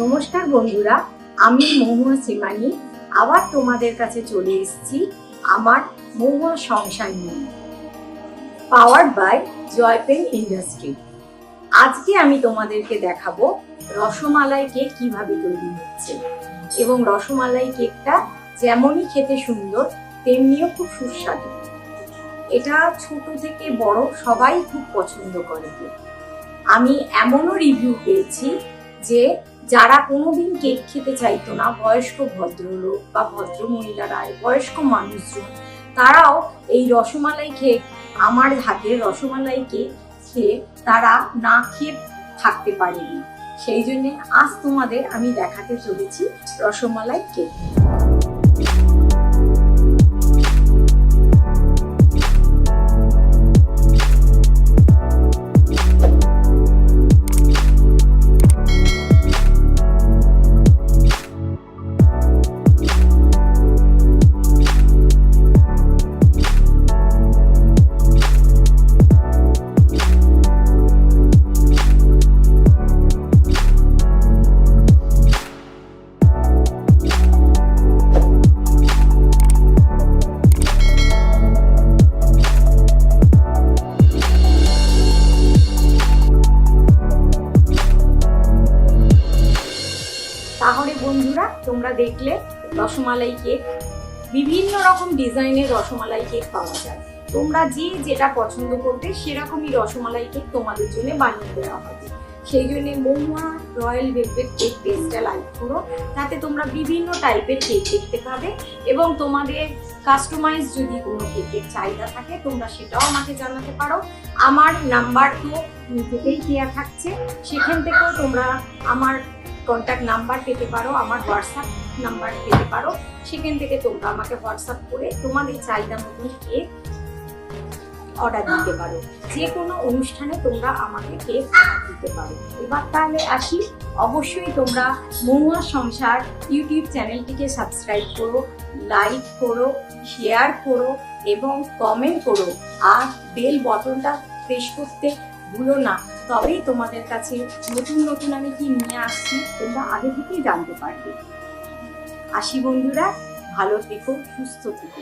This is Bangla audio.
নমস্কার বন্ধুরা, আমি মহুয়া শ্রীমানি আবার তোমাদের কাছে চলে এসেছি আমার মহুয়া সংসার নিয়ে। পাওয়ার্ড বাই জয়পেন ইন্ডাস্ট্রি আজকে আমি তোমাদেরকে দেখাবো রসমালাই কেক কীভাবে তৈরি হচ্ছে। এবং রসমালাই কেকটা যেমনই খেতে সুন্দর, তেমনিও খুব সুস্বাদু। এটা ছোট থেকে বড় সবাই খুব পছন্দ করে। আমি এমনও রিভিউ পেয়েছি যে যারা কোনোদিন কেক খেতে চাইতো না, বয়স্ক ভদ্রলোক বা ভদ্র মহিলারা বয়স্ক মানুষজন, তারাও এই রসমালাই কেক আমার হাতের রসমালাই কেক খেয়ে তারা না খেয়ে থাকতে পারেনি। সেই জন্যে আজ তোমাদের আমি দেখাতে চলেছি রসমালাই কেক তোমরা দেখলে রসমালাই কেক। বিভিন্ন রকম ডিজাইনের রসমালাই কেক পাওয়া যায়। তোমরা যে যেটা পছন্দ করবে সেরকমই রসমালাই কেক তোমাদের জন্য বানিয়ে দেওয়া হবে। সেই জন্য মহুয়া, রয়্যাল ভেলভেট কেক পেজটা লাইক করো। তাতে তোমরা বিভিন্ন টাইপের কেক দেখতে পাবে এবং তোমাদের কাস্টমাইজ যদি কোনো কেকের চাহিদা থাকে তোমরা সেটাও আমাকে জানাতে পারো। আমার নাম্বার তো নিচেতেই দেওয়া থাকছে। সেখান থেকেও তোমরা আমার কন্ট্যাক্ট নাম্বার পেতে পারো, আমার হোয়াটসঅ্যাপ নাম্বার পেতে পারো। সেখান থেকে তোমরা আমাকে হোয়াটসঅ্যাপ করে তোমাদের চাহিদা মতন কেক অর্ডার দিতে পারো। যে কোনো অনুষ্ঠানে তোমরা আমাকে কেক দিতে পারো। এবার তাহলে আসি। অবশ্যই তোমরা মহুয়া সংসার ইউটিউব চ্যানেলটিকে সাবস্ক্রাইব করো লাইক করো শেয়ার করো এবং কমেন্ট করো। আর বেল বটনটা প্রেস করতে ভুলো না। তবেই তোমাদের কাছে নতুন নতুন আমি কি নিয়ে আসছি তোমরা আগে থেকেই জানতে পারবে। আসি বন্ধুরা, ভালো থেকো, সুস্থ থেকো।